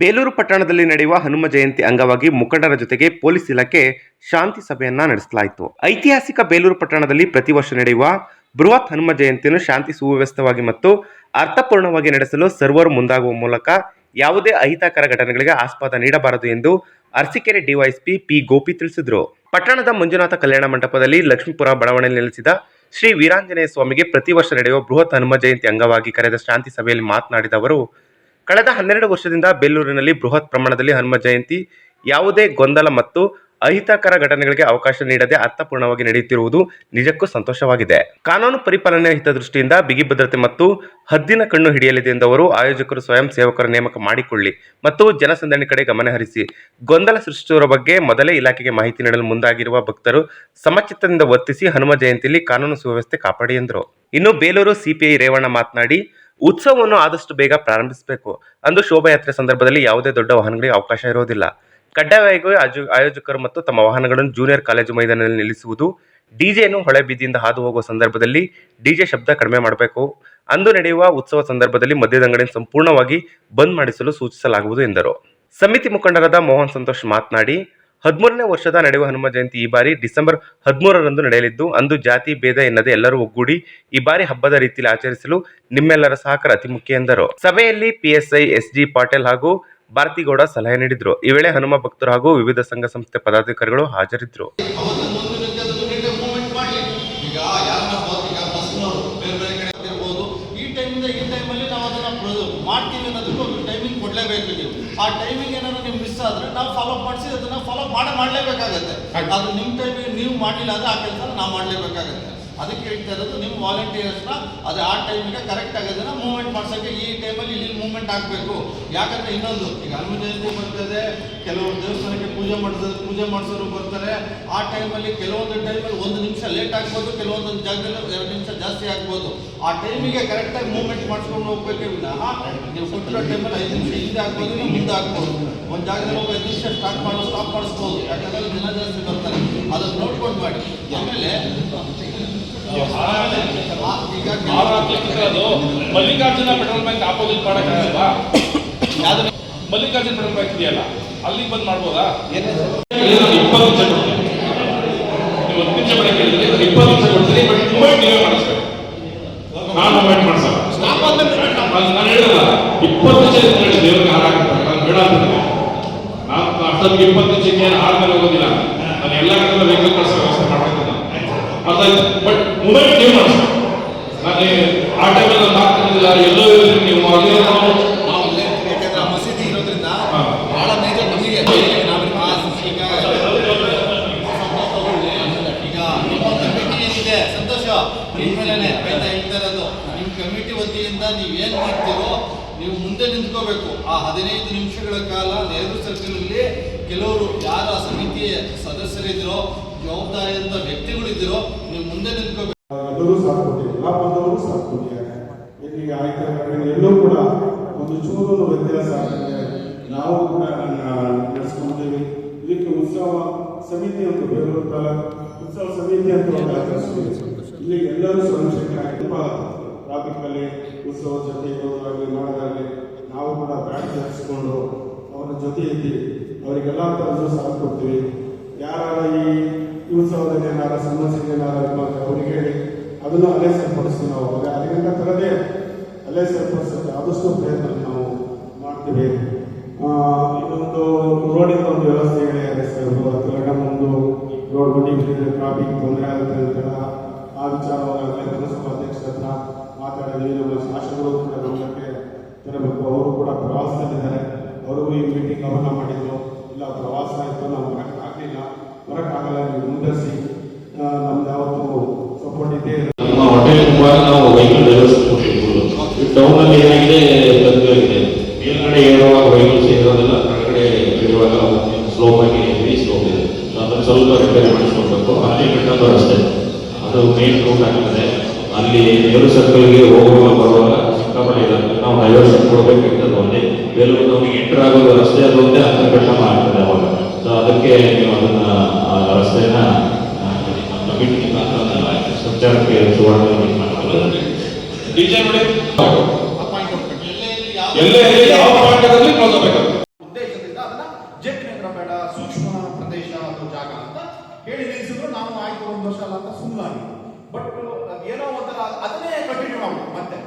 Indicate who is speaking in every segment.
Speaker 1: ಬೇಲೂರು ಪಟ್ಟಣದಲ್ಲಿ ನಡೆಯುವ ಹನುಮ ಜಯಂತಿ ಅಂಗವಾಗಿ ಮುಖಂಡರ ಜೊತೆಗೆ ಪೊಲೀಸ್ ಇಲಾಖೆ ಶಾಂತಿ ಸಭೆಯನ್ನ ನಡೆಸಲಾಯಿತು. ಐತಿಹಾಸಿಕ ಬೇಲೂರು ಪಟ್ಟಣದಲ್ಲಿ ಪ್ರತಿ ವರ್ಷ ನಡೆಯುವ ಬೃಹತ್ ಹನುಮ ಜಯಂತಿಯನ್ನು ಶಾಂತಿ ಸುವ್ಯವಸ್ಥವಾಗಿ ಮತ್ತು ಅರ್ಥಪೂರ್ಣವಾಗಿ ನಡೆಸಲು ಸರ್ವರು ಮುಂದಾಗುವ ಮೂಲಕ ಯಾವುದೇ ಅಹಿತಕರ ಘಟನೆಗಳಿಗೆ ಆಸ್ಪದ ನೀಡಬಾರದು ಎಂದು ಅರಸಿಕೆರೆ ಡಿವೈಎಸ್ಪಿ ಪಿ ಗೋಪಿ ತಿಳಿಸಿದರು. ಪಟ್ಟಣದ ಮಂಜುನಾಥ ಕಲ್ಯಾಣ ಮಂಟಪದಲ್ಲಿ ಲಕ್ಷ್ಮೀಪುರ ಬಡಾವಣೆಯಲ್ಲಿ ನೆಲೆಸಿದ ಶ್ರೀ ವೀರಾಂಜನೇಯ ಸ್ವಾಮಿಗೆ ಪ್ರತಿ ವರ್ಷ ನಡೆಯುವ ಬೃಹತ್ ಹನುಮ ಜಯಂತಿ ಅಂಗವಾಗಿ ಕರೆದ ಶಾಂತಿ ಸಭೆಯಲ್ಲಿ ಮಾತನಾಡಿದ ಅವರು ಕಳೆದ ಹನ್ನೆರಡು ವರ್ಷದಿಂದ ಬೇಲೂರಿನಲ್ಲಿ ಬೃಹತ್ ಪ್ರಮಾಣದಲ್ಲಿ ಹನುಮ ಜಯಂತಿ, ಯಾವುದೇ ಗೊಂದಲ ಮತ್ತು ಅಹಿತಕರ ಘಟನೆಗಳಿಗೆ ಅವಕಾಶ ನೀಡದೆ ಅರ್ಥಪೂರ್ಣವಾಗಿ ನಡೆಯುತ್ತಿರುವುದು ನಿಜಕ್ಕೂ ಸಂತೋಷವಾಗಿದೆ. ಕಾನೂನು ಪರಿಪಾಲನೆ ಹಿತದೃಷ್ಟಿಯಿಂದ ಬಿಗಿ ಭದ್ರತೆ ಮತ್ತು ಹದ್ದಿನ ಕಣ್ಣು ಹಿಡಿಯಲಿದೆ ಎಂದವರು ಆಯೋಜಕರು ಸ್ವಯಂ ಸೇವಕರ ನೇಮಕ ಮಾಡಿಕೊಳ್ಳಿ ಮತ್ತು ಜನಸಂದಣಿ ಕಡೆ ಗಮನ ಹರಿಸಿ. ಗೊಂದಲ ಸೃಷ್ಟಿಸುವ ಬಗ್ಗೆ ಮೊದಲೇ ಇಲಾಖೆಗೆ ಮಾಹಿತಿ ನೀಡಲು ಮುಂದಾಗಿರುವ ಭಕ್ತರು ಸಮಚಿತ್ತದಿಂದ ವರ್ತಿಸಿ ಹನುಮ ಜಯಂತಿಯಲ್ಲಿ ಕಾನೂನು ಸುವ್ಯವಸ್ಥೆ ಕಾಪಾಡಿ ಎಂದರು. ಇನ್ನು ಬೇಲೂರು ಸಿಪಿಐ ರೇವಣ್ಣ ಮಾತನಾಡಿ ಉತ್ಸವವನ್ನು ಆದಷ್ಟು ಬೇಗ ಪ್ರಾರಂಭಿಸಬೇಕು. ಅಂದು ಶೋಭಾಯಾತ್ರೆ ಸಂದರ್ಭದಲ್ಲಿ ಯಾವುದೇ ದೊಡ್ಡ ವಾಹನಗಳಿಗೆ ಅವಕಾಶ ಇರುವುದಿಲ್ಲ ಕಡ್ಡಾಯವಾಗಿ ಆಜು- ಆಯೋಜಕರು ಮತ್ತು ತಮ್ಮ ವಾಹನಗಳನ್ನು ಜೂನಿಯರ್ ಕಾಲೇಜು ಮೈದಾನದಲ್ಲಿ ನಿಲ್ಲಿಸುವುದು, ಡಿಜೆಯನ್ನು ಹೊಳೆ ಬೀದಿಯಿಂದ ಹಾದು ಹೋಗುವ ಸಂದರ್ಭದಲ್ಲಿ ಡಿಜೆ ಶಬ್ದ ಕಡಿಮೆ ಮಾಡಬೇಕು. ಅಂದು ನಡೆಯುವ ಉತ್ಸವ ಸಂದರ್ಭದಲ್ಲಿ ಮದ್ಯದ ಅಂಗಡಿಯನ್ನು ಸಂಪೂರ್ಣವಾಗಿ ಬಂದ್ ಮಾಡಿಸಲು ಸೂಚಿಸಲಾಗುವುದು ಎಂದರು. ಸಮಿತಿ ಮುಖಂಡರಾದ ಮೋಹನ್ ಸಂತೋಷ್ ಮಾತನಾಡಿ ಹದಿಮೂರನೇ ವರ್ಷದ ನಡೆಯುವ ಹನುಮ ಜಯಂತಿ ಈ ಬಾರಿ ಡಿಸೆಂಬರ್ ಹದಿಮೂರರಂದು ನಡೆಯಲಿದ್ದು, ಅಂದು ಜಾತಿ ಭೇದ ಎನ್ನದೆ ಎಲ್ಲರೂ ಒಗ್ಗೂಡಿ ಈ ಬಾರಿ ಹಬ್ಬದ ರೀತಿಯಲ್ಲಿ ಆಚರಿಸಲು ನಿಮ್ಮೆಲ್ಲರ ಸಹಕಾರ ಅತಿ ಮುಖ್ಯ ಎಂದರು. ಸಭೆಯಲ್ಲಿ ಪಿಎಸ್ಐ, ಎಸ್ಜಿ ಪಾಟೀಲ್ ಹಾಗೂ ಭಾರತಿಗೌಡ ಸಲಹೆ ನೀಡಿದರು. ಈ ವೇಳೆ ಹನುಮ ಭಕ್ತರು ಹಾಗೂ ವಿವಿಧ ಸಂಘ ಸಂಸ್ಥೆ ಪದಾಧಿಕಾರಿಗಳು ಹಾಜರಿದ್ದರು
Speaker 2: ಅವತ್ತು ಮುಂದಿನಕ್ಕೆ ಅದನ್ನು ನೀಟಾಗಿ ಮೂವ್ಮೆಂಟ್ ಮಾಡಲಿ ಈಗ ಯಾರನ್ನ ಬಸ್ ಈಗ ಬಸ್ನವರು ಬೇರೆ ಬೇರೆ ಕಡೆ ಇರ್ಬೋದು ಈ ಟೈಮಿಂದ ಈ ಟೈಮಲ್ಲಿ ನಾವು ಅದನ್ನು ಮಾಡ್ತೀವಿ ಅನ್ನೋದಕ್ಕೆ ಒಂದು ಟೈಮಿಂಗ್ ಕೊಡಲೇಬೇಕು ನೀವು. ಆ ಟೈಮಿಂಗ್ ಏನಾದ್ರು ನೀವು ಮಿಸ್ ಆದರೆ ನಾವು ಫಾಲೋ ಮಾಡಿಸಿ ಅದನ್ನು ಫಾಲೋ ಮಾಡೇ ಮಾಡಲೇಬೇಕಾಗತ್ತೆ. ಅದು ನಿಮ್ಮ ಟೈಮಿಗೆ ನೀವು ಮಾಡಲಿಲ್ಲ ಅಂದರೆ ಆ ಕೆಲಸ ನಾವು ಮಾಡಲೇಬೇಕಾಗತ್ತೆ. ಅದಕ್ಕೆ ಹೇಳ್ತಾ ಇರೋದು ನಿಮ್ಮ ವಾಲಂಟಿಯರ್ಸ್ನ ಅದು ಆ ಟೈಮಿಗೆ ಕರೆಕ್ಟ್ ಆಗೋದನ್ನ ಮೂವ್ಮೆಂಟ್ ಮಾಡ್ಸೋಕ್ಕೆ ಈ ಟೈಮಲ್ಲಿ ಇಲ್ಲಿ ಮೂವ್ಮೆಂಟ್ ಆಗಬೇಕು. ಯಾಕಂದ್ರೆ ಇನ್ನೊಂದು, ಈಗ ಹನುಮ ಜಯಂತಿ ಬರ್ತದೆ, ಕೆಲವರು ದೇವಸ್ಥಾನಕ್ಕೆ ಪೂಜೆ ಮಾಡಿಸೋದು ಪೂಜೆ ಮಾಡಿಸೋರು ಬರ್ತಾರೆ. ಆ ಟೈಮಲ್ಲಿ ಕೆಲವೊಂದು ಟೈಮಲ್ಲಿ ಒಂದು ನಿಮಿಷ ಲೇಟ್ ಆಗ್ಬೋದು, ಕೆಲವೊಂದೊಂದು ಜಾಗದಲ್ಲಿ ಎರಡು ನಿಮಿಷ ಜಾಸ್ತಿ ಆಗ್ಬೋದು. ಆ ಟೈಮಿಗೆ ಕರೆಕ್ಟಾಗಿ ಮೂವ್ಮೆಂಟ್ ಮಾಡಿಸ್ಕೊಂಡು ಹೋಗ್ಬೇಕೇ ವಿನಃ, ನೀವು ಕೊಟ್ಟಿರೋ ಟೈಮಲ್ಲಿ ಐದು ನಿಮಿಷ ಹಿಂದೆ ಆಗ್ಬೋದು ನೀವು ಮುಂದೆ ಆಗ್ಬೋದು. ಒಂದು ಜಾಗದಲ್ಲಿ ಹೋಗಿ ಐದು ನಿಮಿಷ ಸ್ಟಾರ್ಟ್ ಮಾಡೋ ಸ್ಟಾಪ್ ಮಾಡಿಸ್ಬೋದು. ಯಾಕಂದ್ರೆ ದಿನ ಜಾಸ್ತಿ ಬರ್ತಾರೆ. ಅದನ್ನು ನೋಡ್ಕೊಂಡು ಮಾಡಿ. ಆಮೇಲೆ
Speaker 3: ಅದು ಮಲ್ಲಿಕಾರ್ಜುನ ಪೆಟ್ರೋಲ್ ಬ್ಯಾಂಕ್ ಆಪೋಸಿಟ್
Speaker 2: ಮಾಡಕ್
Speaker 3: ಮಲ್ಲಿಕಾರ್ಜುನ ಪೆಟ್ರೋಲ್ ಬ್ಯಾಂಕ್ ಇದೆಯಲ್ಲ, ಅಲ್ಲಿಗೆ ಬಂದ್ ಮಾಡ್ಬೋದಾ? ಇಪ್ಪತ್ತು ನಿಮಿಷ ಕೊಡ್ತೀನಿ ಇಪ್ಪತ್ತು ಕೊಡ್ತೀನಿ. ಬಟ್ ನಾನು ಇಪ್ಪತ್ತು ಹಾರ ನಾನು ಇಪ್ಪತ್ತು ಹೋಗೋದಿಲ್ಲ. ನಾನು ಎಲ್ಲ ಕಡೆ ವ್ಯವಸ್ಥೆ ಮಾಡ್ಬೇಕು. ನಾನು ಅದಾಯ್ತು ಬಟ್ ಮೂಮೆಂಟ್ ನೀವು ಮಾಡಿಸ್ಬೇಕು ನಾನು ಆ ಟೈಮಲ್ಲಿ ನಾನು ಎಲ್ಲೋ ಇರ್ತೀನಿ ನೀವು ಅಲ್ಲೇ ನಾವು.
Speaker 2: ಯಾಕಂದ್ರೆ ಆ ಮಸೀದಿ ಇರೋದ್ರಿಂದ. ಬಹಳ ಮೇಜರ್ ನಮಗೆ ಏನಿದೆ? ಸಂತೋಷ. ಆಯ್ತಾ ಹೇಳ್ತಾ ಇರೋದು. ನಿಮ್ಮ ಕಮಿಟಿ ವತಿಯಿಂದ ನೀವು ಏನು ಮಾಡ್ತೀರೋ ನೀವು ಮುಂದೆ ನಿಂತ್ಕೋಬೇಕು. ಆ ಹದಿನೈದು ನಿಮಿಷಗಳ ಕಾಲ ನೆಹರು ಸರ್ಕಲಲ್ಲಿ ಕೆಲವರು ಯಾರು ಸಮಿತಿಯ ಸದಸ್ಯರಿದ್ರೋ ಜವಾಬ್ದಾರಿಯಂತ ವ್ಯಕ್ತಿಗಳಿದ್ದೀರೋ ನೀವು ಮುಂದೆ ನಿಂತ್ಕೋಬೇಕು.
Speaker 4: ಎಲ್ಲರೂ ಸಾಥ್ ಕೊಟ್ಟಿದ್ದಾರೆ ಎಲ್ಲ ಬಂದವರು ಸಾಥ್ ಕೊಟ್ಟಿದ್ದಾರೆ ಎಲ್ಲೂ ಕೂಡ ಒಂದು ಚೂರು ವ್ಯತ್ಯಾಸ ಆಗ್ತದೆ ನಾವು ಕೂಡ ನಡೆಸ್ಕೊಂಡಿದ್ದೀವಿ. ಇದಕ್ಕೆ ಉತ್ಸವ ಸಮಿತಿ ಅಂತ ಬೇಲೂರು ಉತ್ಸವ ಸಮಿತಿ ಅಂತ ಒಂದು ಇಲ್ಲಿ ಎಲ್ಲರೂ ಶ್ರಮಶೀಲರಾಗಿ ತುಂಬ ಟ್ರಾಫಿಕ್ಕಲ್ಲಿ ಉತ್ಸವ ಜೊತೆ ಇರೋದಾಗಲಿ ಮಾಡೋದಾಗಲಿ, ನಾವು ಕೂಡ ಬ್ಯಾಟ್ ಧರಿಸ್ಕೊಂಡು ಅವರ ಜೊತೆ ಇದ್ದೀವಿ. ಅವರಿಗೆಲ್ಲ ಥರದ್ದು ಸಾಥ್ ಕೊಡ್ತೀವಿ. ಯಾರು ಈ ಈ ಉತ್ಸವದಲ್ಲಿ ಏನಾರ ಸಮಸ್ಯೆ ಏನಾರ ಇದ್ದಾಗ ಅವ್ರಿಗೆ ಹೇಳಿ, ಅದನ್ನು ಅಲ್ಲೇ ಸರಿಪಡಿಸ್ತೀವಿ ನಾವು. ಅವಾಗ ಅದರಿಂದ ತರದೇ ಅಲ್ಲೇ ಸರಿಪಡಿಸೋಕ್ಕೆ ಆದಷ್ಟು ಪ್ರಯತ್ನ ನಾವು ಮಾಡ್ತೀವಿ. ಇನ್ನೊಂದು ರೋಡಿನ ಒಂದು ವ್ಯವಸ್ಥೆ ಸರ್ ಕೆಳಗ ಒಂದು ರೋಡ್ ಬಡ್ಡಿ ಟ್ರಾಫಿಕ್ ತೊಂದರೆ ಆಗುತ್ತೆ ಅಂತ ಆ ವಿಚಾರವಾಗಲೇ, ಪುರಸಭಾ ಅಧ್ಯಕ್ಷರ ಹತ್ರ ಮಾತಾಡಿದ್ವಿ ನಮ್ಮ ಶಾಸಕರು ಕೂಡ ಗಮನಕ್ಕೆ ತರಬೇಕು. ಅವರು ಕೂಡ ಪ್ರವಾಸದಲ್ಲಿದ್ದಾರೆ. ಅವರು ಈ ಮೀಟಿಂಗ್ ಅವನ್ನ ಮಾಡಿದ್ರು ಇಲ್ಲ ಪ್ರವಾಸ ಆಯಿತು ನಾವು ಬರೋಕ್ಕಾಗಲಿಲ್ಲ ಬರೋಕ್ಕಾಗಲ್ಲ ನೀವು ಮುಂದರ್ಸಿ ಆ, ನಮ್ದು ಯಾವತ್ತು ಸಪೋರ್ಟ್ ಇದೆ
Speaker 5: ನಮ್ಮ ತುಂಬ ನಾವು ವೆಹಿಕಲ್ ವ್ಯವಸ್ಥೆ ಕೊಟ್ಟಿರ್ಬೋದು ಟೌನ್ ಅಲ್ಲಿ ಏನಾಗಿದೆ ಬಂದಾಗಿದೆ ಮೇಲ್ಗಡೆ ಏರುವಾಗ ವೆಹಿಕಲ್ಸ್ ಇರೋದೆಲ್ಲ ಕೆಳಗಡೆ ಇರುವಾಗ ಸ್ಲೋ ಆಗಿ ಸ್ಲೋ ಇದೆ. ಅದನ್ನ ಸ್ವಲ್ಪ ರಿಪೇರಿ ಮಾಡಿಸ್ಕೊಳ್ಬೇಕು. ಅಲ್ಲಿ ಬಿಟ್ಟಂತ ರಸ್ತೆ ಅದು ಮೇನ್ ರೂಟ್ ಆಗ್ತದೆ ಅಲ್ಲಿ ನೆಹರು ಸರ್ಕಲ್ಗೆ ಹೋಗುವಾಗ ಬರುವಾಗ ಸಿಕ್ಕಾಪಟ್ಟೆ ಇರುತ್ತೆ ನಾವು ಡೈವರ್ಷನ್ ಕೊಡಬೇಕಾಗ್ತದೆ ಒಂದೇ ಬೇಲೂರು ನಮಗೆ ಎಂಟರ್ ಆಗೋದು ರಸ್ತೆ ಅದು ಒಂದೇ ಹತ್ತು ಗಂಟೆ ಆಗ್ತದೆ ಅವಾಗ. ಸೊ ಅದಕ್ಕೆ ನೀವು ಅದನ್ನ ರಸ್ತೆನ ಮುಖಾಂತರ ಸಂಚಾರಕ್ಕೆ ಸುವರ್ಣ
Speaker 3: ಬಿಜೆಪಿ ಅದನ್ನ
Speaker 2: ಸೂಕ್ಷ್ಮ ಪ್ರದೇಶ ಅಂತ ಜಾಗ ಅಂತ
Speaker 3: ಹೇಳಿ ನಿಲ್ಲಿಸಿದ್ರು ನಾವು ವರ್ಷ ಅಂತ
Speaker 6: ಸುಮ್ಮನಾಗಿ ಬಟ್ ಏನೋ ಒಂಥರ ಅದನ್ನೇ ಕಂಟಿನ್ಯೂ ಮಾಡ್ಬೇಕು ಮತ್ತೆ.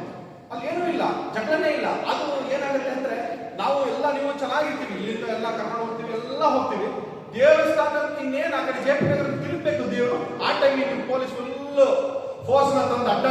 Speaker 6: ಅಲ್ಲಿ ಏನೂ ಇಲ್ಲ ಜಗಳನೇ ಇಲ್ಲ. ಅದು ಏನಾಗುತ್ತೆ ಅಂದ್ರೆ ನಾವು ಎಲ್ಲ ನೀವು ಚೆನ್ನಾಗಿರ್ತೀವಿ. ಇಲ್ಲಿಂದ ಎಲ್ಲ ಕರ್ನಾಟಕ ಹೋಗ್ತೀವಿ ಎಲ್ಲ ಹೋಗ್ತೀವಿ. ದೇವಸ್ಥಾನಕ್ಕೆ ಇನ್ನೇನು ಆ ಕಡೆ ಜೇಪಿನಗರ ತಿರುಗಬೇಕು ದೇವರು. ಆ ಟೈಮಿಗೆ ಪೊಲೀಸ್ ಫುಲ್ ಫೋರ್ಸ್ನ ತಂದು ಅಡ್ಡ